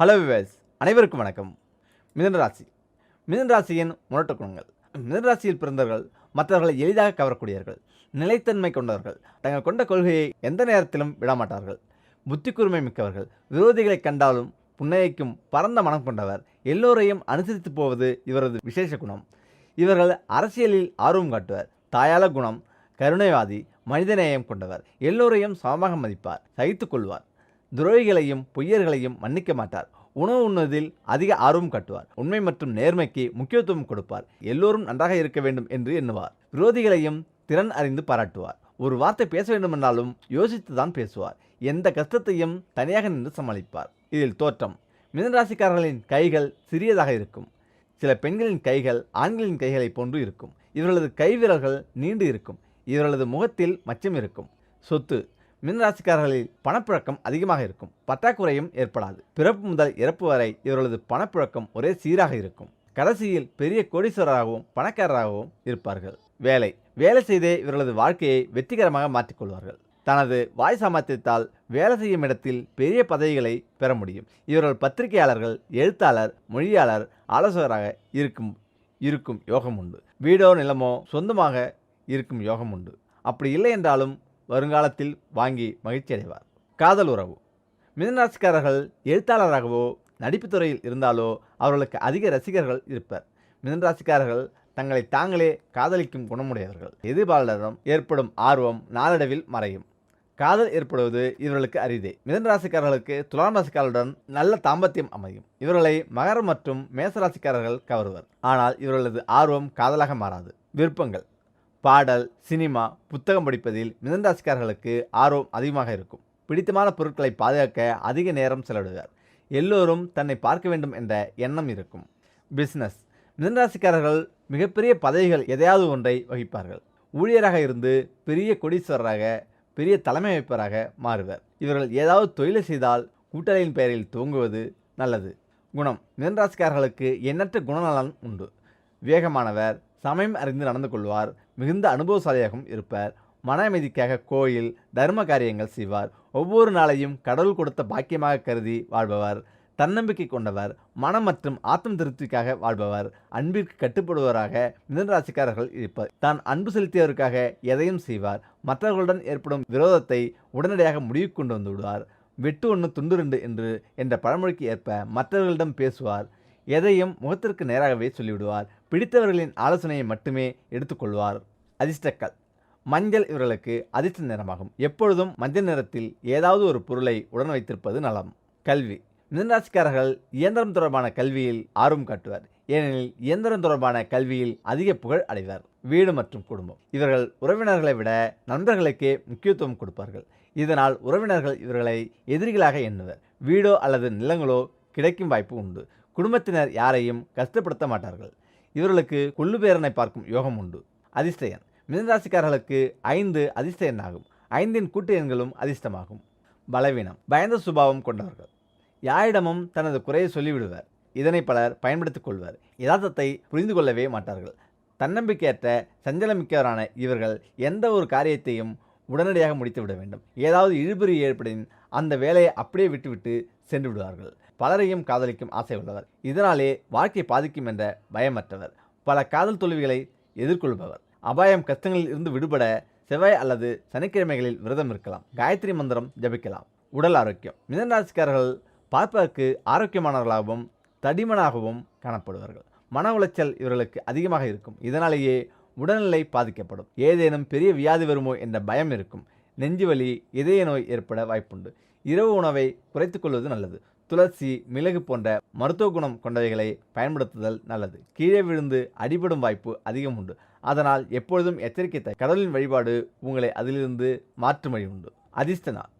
Hello wives அனைவருக்கும் வணக்கம். மிதனராசி ராசி. ராசியின் முரட்டு குணங்கள் மிதனராசியில் பிறந்தவர்கள் மற்றவர்களை எளிதாக கவரக்கூடியவர்கள் நிலைத்தன்மை கொண்டவர்கள் தங்கள் கொண்ட கொள்கையை எந்த நேரத்திலும் விடமாட்டார்கள். புத்தி கூர்மை மிக்கவர்கள் விரோதிகளை கண்டாலும் புன்னகைக்கும் பரந்த மனம் கொண்டவர் எல்லோரையும் அனுசரித்து போவது இவரது விசேஷ குணம். இவர்கள் அரசியலில் ஆர்வம் காட்டுவர் தாயாள குணம் கருணைவாதி மனிதநேயம் கொண்டவர் எல்லோரையும் சமமாக மதிப்பார் சகித்துக்கொள்வார் துரோகிகளையும் பொய்யர்களையும் மன்னிக்க மாட்டார். உணவு உண்ணுவதில் அதிக ஆர்வம் காட்டுவார். உண்மை மற்றும் நேர்மைக்கு முக்கியத்துவம் கொடுப்பார். எல்லோரும் நன்றாக இருக்க வேண்டும் என்று எண்ணுவார். விரோதிகளையும் திறன் அறிந்து பாராட்டுவார். ஒரு வார்த்தை பேச வேண்டுமென்றாலும் யோசித்து தான் பேசுவார். எந்த கஷ்டத்தையும் தனியாக நின்று சமாளிப்பார். இதில் தோற்றம். மிதனராசிக்காரர்களின் கைகள் சிறியதாக இருக்கும். சில பெண்களின் கைகள் ஆண்களின் கைகளைப் போன்று இருக்கும். இவர்களது கைவிரல்கள் நீண்டு இருக்கும். இவர்களது முகத்தில் மச்சம் இருக்கும். சொத்து மின்ராசிக்காரர்களில் பணப்புழக்கம் அதிகமாக இருக்கும். பற்றாக்குறையும் ஏற்படாது. பிறப்பு முதல் இறப்பு வரை இவர்களது பணப்புழக்கம் ஒரே சீராக இருக்கும். கடைசியில் பெரிய கோடீஸ்வரராகவும் பணக்காரராகவும் இருப்பார்கள். வேலை. வேலை செய்தே இவர்களது வாழ்க்கையை வெற்றிகரமாக மாற்றிக்கொள்வார்கள் தனது வாய் சாமர்த்தியத்தால் வேலை செய்யும் இடத்தில் பெரிய பதவிகளை பெற முடியும். இவர்கள் பத்திரிகையாளர்கள் எழுத்தாளர் மொழியாளர் ஆலோசகராக இருக்கும் இருக்கும் யோகம் உண்டு. வீடோ நிலமோ சொந்தமாக இருக்கும் யோகம் உண்டு. அப்படி இல்லை என்றாலும் வருங்காலத்தில் வாங்கி மகிழ்ச்சி அடைவார் காதல் உறவு. மிதனராசிக்காரர்கள் எழுத்தாளராகவோ நடிப்பு துறையில் இருந்தாலோ அவர்களுக்கு அதிக ரசிகர்கள் இருப்பர். மிதனராசிக்காரர்கள் தங்களை தாங்களே காதலிக்கும் குணமுடையவர்கள். எதிர்பாளரிடம் ஏற்படும் ஆர்வம் நாளடைவில் மறையும். காதல் ஏற்படுவது இவர்களுக்கு அரிதே. மிதன் ராசிக்காரர்களுக்கு துலாம் ராசிக்காரருடன் நல்ல தாம்பத்தியம் அமையும். இவர்களை மகர மற்றும் மேச ராசிக்காரர்கள் கவருவர். ஆனால் இவர்களது ஆர்வம் காதலாக மாறாது. விருப்பங்கள். பாடல் சினிமா புத்தகம் படிப்பதில் மிதந்தாசிக்காரர்களுக்கு ஆர்வம் அதிகமாக இருக்கும். பிடித்தமான பொருட்களை பாதுகாக்க அதிக நேரம் செலவிடுவார். எல்லோரும் தன்னை பார்க்க வேண்டும் என்ற எண்ணம் இருக்கும். பிஸ்னஸ் மிதனராசிக்காரர்கள் மிகப்பெரிய பதவிகள் எதையாவது ஒன்றை வகிப்பார்கள். ஊழியராக இருந்து பெரிய கொடீஸ்வரராக பெரிய தலைமை அமைப்பராக மாறுவர். இவர்கள் ஏதாவது தொழிலை செய்தால் கூட்டாளியின் பெயரில் துவங்குவது நல்லது. குணம். மிதனராசிக்காரர்களுக்கு எண்ணற்ற குணநலன் உண்டு. வேகமானவர் சமயம் அறிந்து நடந்து கொள்வார் மிகுந்த அனுபவசாலியாகவும் இருப்பார். மன அமைதிக்காக கோயில் தர்ம காரியங்கள் செய்வார். ஒவ்வொரு நாளையும் கடவுள் கொடுத்த பாக்கியமாக கருதி வாழ்பவர். தன்னம்பிக்கை கொண்டவர். மனம் மற்றும் ஆத்ம திருப்திக்காக வாழ்பவர். அன்பிற்கு கட்டுப்படுவராக மிதனராசிக்காரர்கள் இருப்பார். தான் அன்பு செலுத்தியவருக்காக எதையும் செய்வார். மற்றவர்களுடன் ஏற்படும் விரோதத்தை உடனடியாக முடிவு கொண்டு வந்து விடுவார். வெட்டு ஒன்று துண்டு ரெண்டு என்று என்ற பழமொழிக்கு ஏற்ப மற்றவர்களிடம் பேசுவார். எதையும் முகத்திற்கு நேராகவே சொல்லிவிடுவார். பிடித்தவர்களின் ஆலோசனையை மட்டுமே எடுத்துக்கொள்வார். அதிர்ஷ்டக்கள் மஞ்சள் இவர்களுக்கு அதிர்ஷ்ட நிறமாகும். எப்பொழுதும் மஞ்சள் நிறத்தில் ஏதாவது ஒரு பொருளை உடன் வைத்திருப்பது நலம். கல்வி. மிதனராசிக்காரர்கள் இயந்திரம் தொடர்பான கல்வியில் ஆர்வம் காட்டுவார். ஏனெனில் இயந்திரம் தொடர்பான கல்வியில் அதிக புகழ் அடைவர். வீடு மற்றும் குடும்பம். இவர்கள் உறவினர்களை விட நண்பர்களுக்கே முக்கியத்துவம் கொடுப்பார்கள். இதனால் உறவினர்கள் இவர்களை எதிரிகளாக எண்ணுவர். வீடோ அல்லது நிலங்களோ கிடைக்கும் வாய்ப்பு உண்டு. குடும்பத்தினர் யாரையும் கஷ்டப்படுத்த மாட்டார்கள். இவர்களுக்கு கொள்ளுபேரனை பார்க்கும் யோகம் உண்டு. அதிர்ஷ்டயன். மிதராசிக்காரர்களுக்கு ஐந்து அதிர்ஷ்ட எண்ணாகும் ஐந்தின் கூட்டு எண்களும் அதிர்ஷ்டமாகும். பலவீனம். பயந்த சுபாவம் கொண்டவர்கள். யாரிடமும் தனது குறையை சொல்லிவிடுவர். இதனை பலர் பயன்படுத்திக் கொள்வர். யதார்த்தத்தை புரிந்து கொள்ளவே மாட்டார்கள். தன்னம்பிக்கையற்ற சஞ்சலமிக்கவரான இவர்கள் எந்த ஒரு காரியத்தையும் உடனடியாக முடித்துவிட வேண்டும். ஏதாவது இழுபறி ஏற்படின் அந்த வேலையை அப்படியே விட்டுவிட்டு சென்று விடுவார்கள். பலரையும் காதலிக்கும் ஆசை உள்ளவர். இதனாலே வாழ்க்கை பாதிக்கும் என்ற பயமற்றவர். பல காதல் தோல்விகளை எதிர்கொள்பவர். அபாயம் கஷ்டங்களில் இருந்து விடுபட செவ்வாய் அல்லது சனிக்கிழமைகளில் விரதம் இருக்கலாம். காயத்ரி மந்திரம் ஜபிக்கலாம். உடல் ஆரோக்கியம். மிதனராசிக்காரர்கள் பார்ப்பதற்கு ஆரோக்கியமானவர்களாகவும் தடிமனாகவும் காணப்படுவார்கள். மன உளைச்சல் இவர்களுக்கு அதிகமாக இருக்கும். இதனாலேயே உடல்நிலை பாதிக்கப்படும். ஏதேனும் பெரிய வியாதி வருமோ என்ற பயம் இருக்கும். நெஞ்சுவலி இதய நோய் ஏற்பட வாய்ப்புண்டு. இரவு உணவை குறைத்துக்கொள்வது நல்லது. துளசி மிளகு போன்ற மருத்துவ குணம் கொண்டவைகளை பயன்படுத்துதல் நல்லது. கீழே விழுந்து அடிபடும் வாய்ப்பு அதிகம் உண்டு அதனால் எப்பொழுதும் எச்சரிக்கை கடவுளின் வழிபாடு உங்களை அதிலிருந்து மாற்றும் வழி உண்டு அதிர்ஷ்ட நாள்.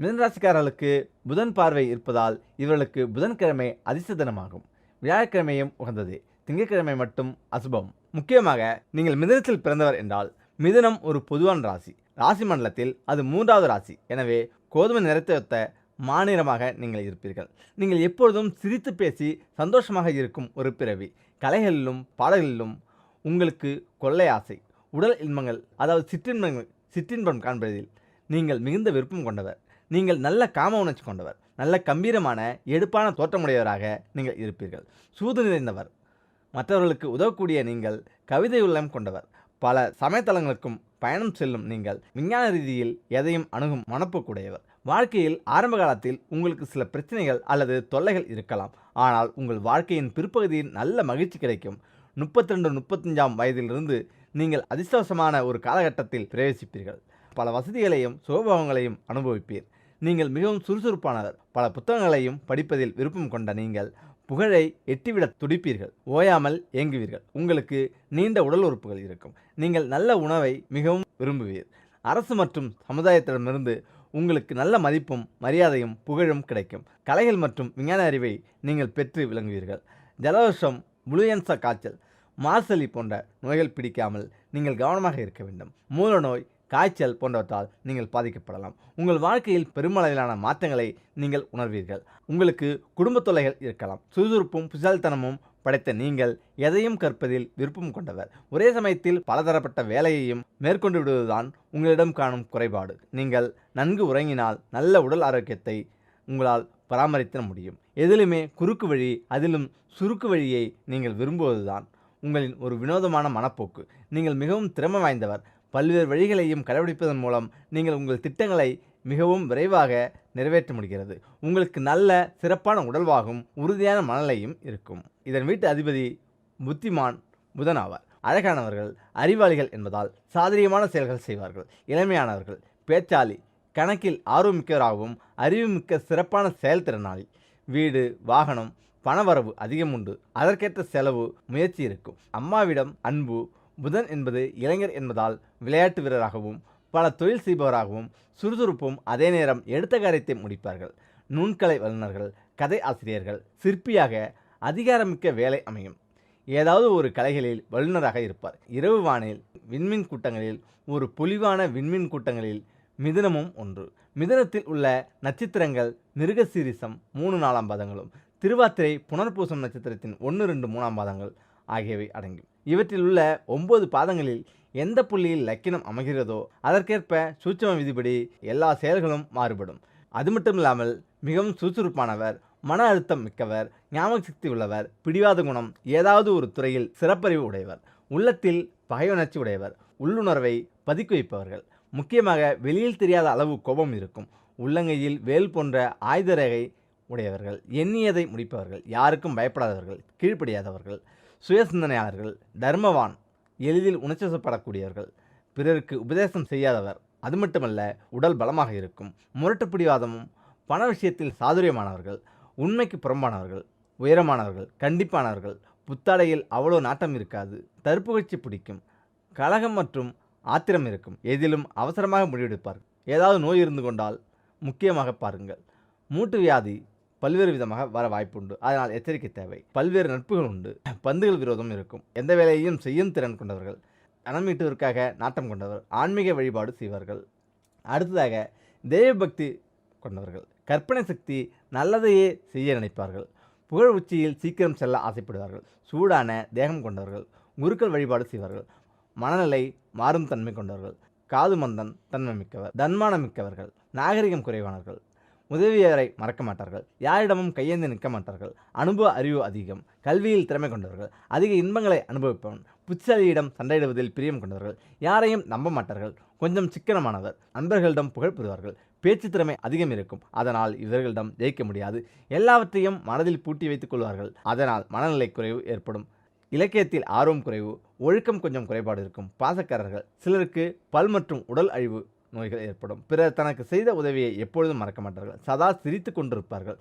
மிதனராசிக்காரர்களுக்கு புதன் பார்வை இருப்பதால் இவர்களுக்கு புதன்கிழமை அதிர்ஷ்ட தினமாகும். வியாழக்கிழமையும் உகந்ததே. திங்கட்கிழமை மட்டும் அசுபம். முக்கியமாக நீங்கள் மிதனத்தில் பிறந்தவர் என்றால் மிதனம் ஒரு பொதுவான ராசி. ராசி மண்டலத்தில் அது மூன்றாவது ராசி. எனவே கோதுமை நிறத்தையொத்த மாநிலமாக நீங்கள் இருப்பீர்கள். நீங்கள் எப்பொழுதும் சிரித்து பேசி சந்தோஷமாக இருக்கும் ஒரு பிறவி. கலைகளிலும் பாடல்களிலும் உங்களுக்கு கொள்ளை ஆசை. உடல் இன்பங்கள் அதாவது சிற்றின்பங்கள் சிற்றின்பம் காண்பதில் நீங்கள் மிகுந்த விருப்பம் கொண்டவர். நீங்கள் நல்ல காம உணர்ச்சி கொண்டவர். நல்ல கம்பீரமான எடுப்பான தோற்றமுடையவராக நீங்கள் இருப்பீர்கள். சூது நிறைந்தவர். மற்றவர்களுக்கு உதவக்கூடிய நீங்கள் கவிதை உள்ளம் கொண்டவர். பல சமயத்தலங்களுக்கும் பயணம் செல்லும் நீங்கள் விஞ்ஞான ரீதியில் எதையும் அணுகும் மனப்புக்குடையவர். வாழ்க்கையில் ஆரம்ப காலத்தில் உங்களுக்கு சில பிரச்சனைகள் அல்லது தொல்லைகள் இருக்கலாம். ஆனால் உங்கள் வாழ்க்கையின் பிற்பகுதியில் நல்ல மகிழ்ச்சி கிடைக்கும். முப்பத்தி ரெண்டு முப்பத்தஞ்சாம் வயதிலிருந்து நீங்கள் அதிர்ஷ்டவசமான ஒரு காலகட்டத்தில் பிரவேசிப்பீர்கள். பல வசதிகளையும் சுகபோகங்களையும் அனுபவிப்பீர். நீங்கள் மிகவும் சுறுசுறுப்பானவர். பல புத்தகங்களையும் படிப்பதில் விருப்பம் கொண்ட நீங்கள் புகழை எட்டிவிட துடிப்பீர்கள் ஓயாமல் ஏங்குவீர்கள். உங்களுக்கு நீண்ட உடல் உறுப்புகள் இருக்கும். நீங்கள் நல்ல உணவை மிகவும் விரும்புவீர். அரசு மற்றும் சமுதாயத்திடமிருந்து உங்களுக்கு நல்ல மதிப்பும் மரியாதையும் புகழும் கிடைக்கும். கலைகள் மற்றும் விஞ்ஞான அறிவை நீங்கள் பெற்று விளங்குவீர்கள். ஜலதோஷம் முழுயன்ச காய்ச்சல் மார்சலி போன்ற நோய்கள் பிடிக்காமல் நீங்கள் கவனமாக இருக்க வேண்டும். மூல நோய் காய்ச்சல் போன்றவற்றால் நீங்கள் பாதிக்கப்படலாம். உங்கள் வாழ்க்கையில் பெருமளவிலான மாற்றங்களை நீங்கள் உணர்வீர்கள். உங்களுக்கு குடும்ப தொல்லைகள் இருக்கலாம். சுறுசுறுப்பும் புசால்தனமும் படைத்த நீங்கள் எதையும் கற்பதில் விருப்பம் கொண்டவர். ஒரே சமயத்தில் பலதரப்பட்ட வேலையையும் மேற்கொண்டு விடுவதுதான் உங்களிடம் காணும் குறைபாடு. நீங்கள் நன்கு உறங்கினால் நல்ல உடல் ஆரோக்கியத்தை உங்களால் பராமரித்த முடியும். எதிலுமே குறுக்கு வழி அதிலும் சுருக்கு வழியை நீங்கள் விரும்புவதுதான் உங்களின் ஒரு வினோதமான மனப்போக்கு. நீங்கள் மிகவும் திறமை வாய்ந்தவர். பல்வேறு வழிகளையும் கடைபிடிப்பதன் மூலம் நீங்கள் உங்கள் திட்டங்களை மிகவும் விரைவாக நிறைவேற்ற முடிகிறது. உங்களுக்கு நல்ல சிறப்பான உடல்வாகும் உறுதியான மனநிலையும் இருக்கும். இதன் வீட்டு அதிபதி புத்திமான் புதன் ஆவார் அழகானவர்கள் அறிவாளிகள் என்பதால் சாதரியமான செயல்கள் செய்வார்கள். இளமையானவர்கள் பேச்சாளி கணக்கில் ஆர்வமிக்கவராகவும் அறிவுமிக்க சிறப்பான செயல்திறனாளி. வீடு வாகனம் பணவரவு அதிகம் உண்டு. அதற்கேற்ற செலவு முயற்சி இருக்கும். அம்மாவிடம் அன்பு புதன் என்பது இளைஞர் என்பதால் விளையாட்டு வீரராகவும் பல தொழில் செய்பவராகவும் சுறுசுறுப்பும் அதே நேரம் எடுத்த காரியத்தை முடிப்பார்கள். நுண்கலை வல்லுநர்கள் கதை ஆசிரியர்கள் சிற்பியாக அதிகாரமிக்க வேலை அமையும். ஏதாவது ஒரு கலைகளில் வல்லுநராக இருப்பார். இரவு வானில் விண்மீன் கூட்டங்களில் ஒரு பொலிவான விண்மீன் கூட்டங்களில் மிதுனமும் ஒன்று. மிதுனத்தில் உள்ள நட்சத்திரங்கள் மிருகசீரிசம் மூணு நாலாம் பாதங்களும். திருவாத்திரை புனர்பூசம் நட்சத்திரத்தின் ஒன்று ரெண்டு மூணாம் பாதங்கள். ஆகியவை அடங்கும். இவற்றில் உள்ள ஒன்பது பாதங்களில் எந்த புள்ளியில் லக்கினம் அமைகிறதோ அதற்கேற்ப சூட்சம விதிப்படி எல்லா செயல்களும் மாறுபடும். அது மட்டும் இல்லாமல் மிகவும் சுறுசுறுப்பானவர் மன அழுத்தம் மிக்கவர் ஞாபக சக்தி உள்ளவர் பிடிவாத குணம் ஏதாவது ஒரு துறையில் சிறப்பறிவு உடையவர் உள்ளத்தில் பகையுணர்ச்சி உடையவர் உள்ளுணர்வை பதுக்கி வைப்பவர்கள். முக்கியமாக வெளியில் தெரியாத அளவு கோபம் இருக்கும் உள்ளங்கையில் வேல் போன்ற ஆயுத ரேகை உடையவர்கள் எண்ணியதை முடிப்பவர்கள் யாருக்கும் பயப்படாதவர்கள் கீழ்ப்படியாதவர்கள். சுயசிந்தனையாளர்கள் தர்மவான் எளிதில் உணர்ச்சப்படக்கூடியவர்கள் பிறருக்கு உபதேசம் செய்யாதவர் அது மட்டுமல்ல உடல் பலமாக இருக்கும் முரட்டு பிடிவாதமும் பண விஷயத்தில் சாதுரியமானவர்கள் உண்மைக்கு புறம்பானவர்கள் உயரமானவர்கள் கண்டிப்பானவர்கள் புத்தாடையில் அவ்வளோ நாட்டம் இருக்காது தற்புகழ்ச்சி பிடிக்கும் கலகம் மற்றும் ஆத்திரம் இருக்கும் எதிலும் அவசரமாக முடிவெடுப்பார்கள். ஏதாவது நோய் இருந்து கொண்டால் முக்கியமாக பாருங்கள். மூட்டு வியாதி பல்வேறு விதமாக வர வாய்ப்புண்டு. அதனால் எச்சரிக்கை தேவை. பல்வேறு நட்புகள் உண்டு பந்துகள் விரோதம் இருக்கும். எந்த வேலையையும் செய்யும் திறன் கொண்டவர்கள் பணம் நாட்டம் கொண்டவர் ஆன்மீக வழிபாடு செய்வார்கள். அடுத்ததாக தெய்வபக்தி கொண்டவர்கள் கற்பனை சக்தி நல்லதையே செய்ய நினைப்பார்கள். புகழ் உச்சியில் சீக்கிரம் செல்ல ஆசைப்படுவார்கள். சூடான தேகம் கொண்டவர்கள் குருக்கள் வழிபாடு செய்வார்கள். மனநிலை மாறும் தன்மை கொண்டவர்கள் காது மந்தன் தன்மை மிக்கவர் தன்மானம் மிக்கவர்கள் நாகரிகம் குறைவானவர்கள் உதவியவரை மறக்க மாட்டார்கள். யாரிடமும் கையேந்து நிற்க மாட்டார்கள். அனுபவ அறிவு அதிகம். கல்வியில் திறமை கொண்டவர்கள். அதிக இன்பங்களை அனுபவிப்பவன். புத்திசாலியிடம் சண்டையிடுவதில் பிரியம் கொண்டவர்கள். யாரையும் நம்ப மாட்டார்கள். கொஞ்சம் சிக்கனமானவர். நண்பர்களிடம் புகழ் பெறுவார்கள் பேச்சு திறமை அதிகம் இருக்கும். அதனால் இவர்களிடம் ஜெயிக்க முடியாது. எல்லாவற்றையும் மனதில் பூட்டி வைத்துக் கொள்வார்கள். அதனால் மனநிலை குறைவு ஏற்படும். இலக்கியத்தில் ஆர்வம் குறைவு. ஒழுக்கம் கொஞ்சம் குறைபாடு இருக்கும். பாசக்காரர்கள். சிலருக்கு பல் மற்றும் உடல் அழிவு நோய்கள் ஏற்படும். பிறர் தனக்கு செய்த உதவியை எப்பொழுதும் மறக்க மாட்டார்கள். சதா சிரித்து கொண்டிருப்பார்கள்.